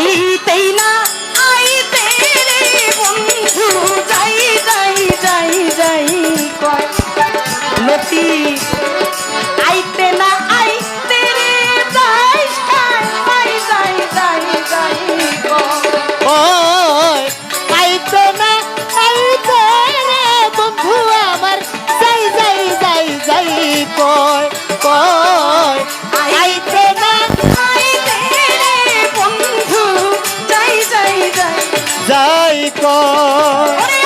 আইতেই না আইতে রে বন্ধু যাই যাই যাই যাই কয়। লতি কর।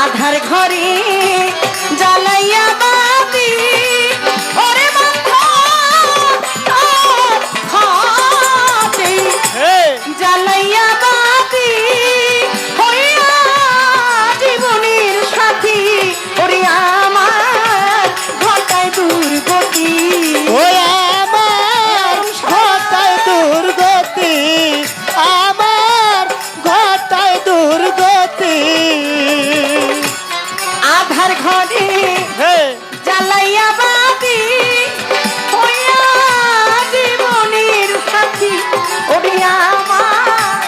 আধার ঘরে আমার।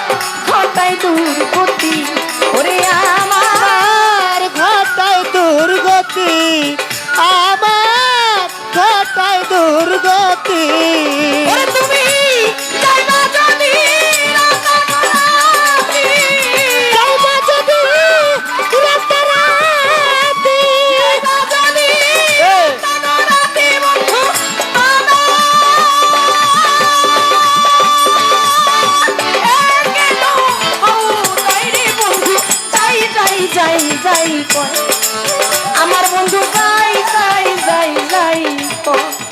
ঘটায় দুর্গতি ওরে আর ও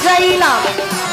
可以了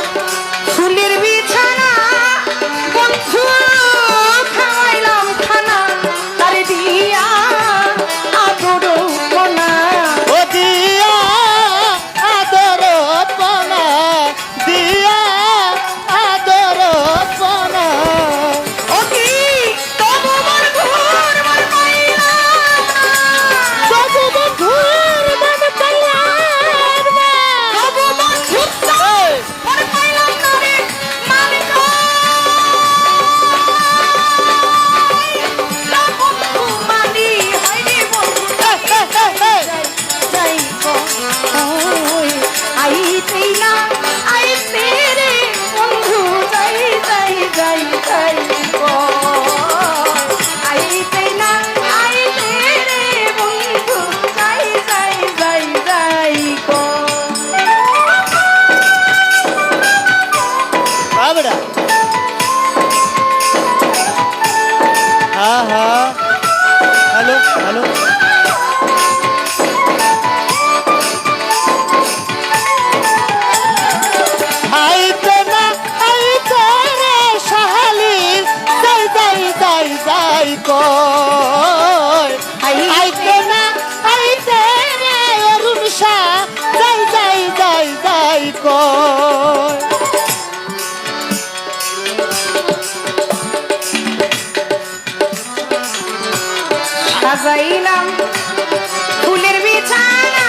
হ্যাঁ হ্যাঁ। Hello hello. যাই যাই যাই কর সাজাইলাম ফুলের বিছানা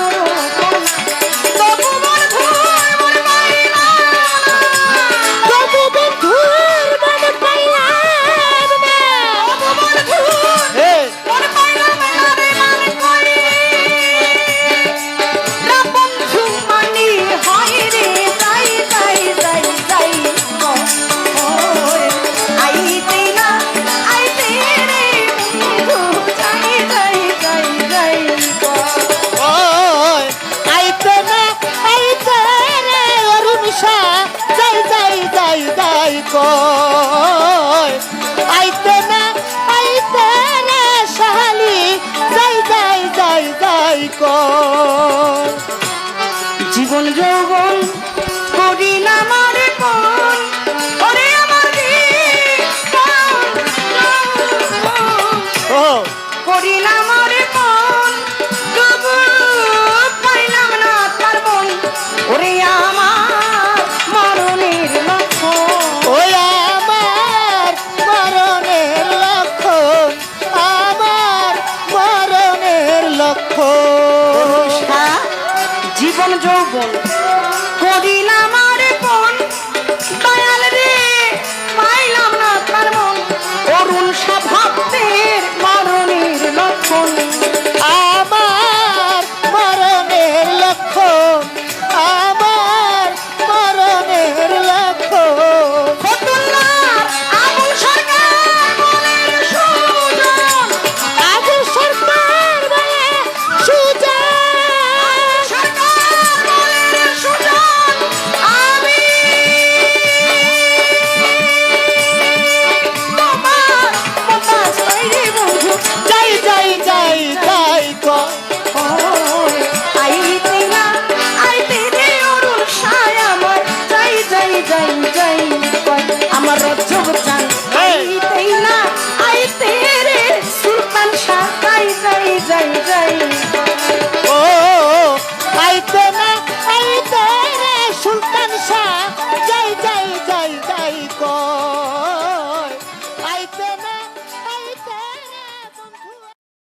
Oh. ko